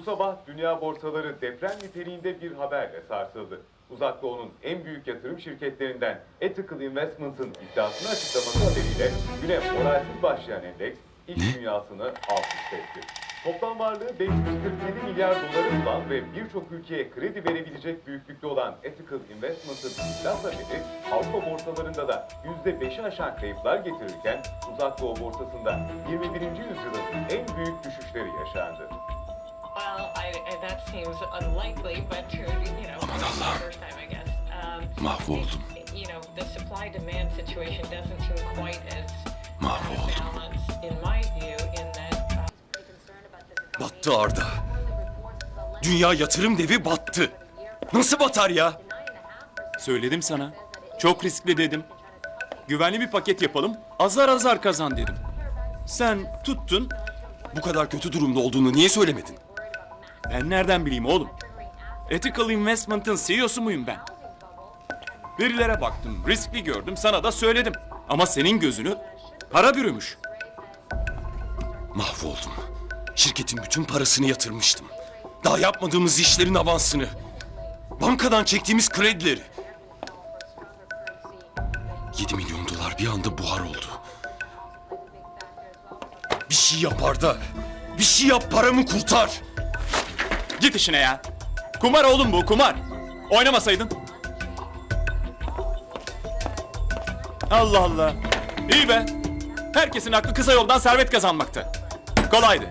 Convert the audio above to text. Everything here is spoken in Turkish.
Bu sabah dünya borsaları deprem niteliğinde bir haberle sarsıldı. Uzak Doğu'nun en büyük yatırım şirketlerinden Ethical Investments'ın iddiasını açıklaması haberiyle güne moralsiz başlayan endeks iş dünyasını alt üst etti. Toplam varlığı 547 milyar doları bulan ve birçok ülkeye kredi verebilecek büyüklükte olan Ethical Investments'ın iflas haberi Avrupa borsalarında da %5'i aşan kayıplar getirirken Uzak Doğu borsasında 21. yüzyılın en büyük düşüşleri yaşandı. Well, I, I, that seems unlikely, but you know, Aman the Allah'ım. first time, I guess. Um, Mahvoldum. it- You know, the supply-demand situation doesn't seem quite as Mahvoldum. balanced, in my view, in that. Uh, Battı Arda. Dünya yatırım devi battı. Nasıl batar ya? Söyledim sana. Çok riskli dedim. Güvenli bir paket yapalım. Azar azar kazan dedim. Sen tuttun. Bu kadar kötü durumda olduğunu niye söylemedin? Ben nereden bileyim oğlum? Ethical Investment'ın CEO'su muyum ben? Verilere baktım, riskli gördüm, sana da söyledim. Ama senin gözünü para bürümüş. Mahvoldum. Şirketin bütün parasını yatırmıştım. Daha yapmadığımız işlerin avansını. Bankadan çektiğimiz kredileri. 7 milyon dolar bir anda buhar oldu. Bir şey yap Arda. Bir şey yap paramı kurtar. Git işine ya. Kumar oğlum bu, kumar. Oynamasaydın. Allah Allah. İyi be. Herkesin aklı kısa yoldan servet kazanmaktı. Kolaydı.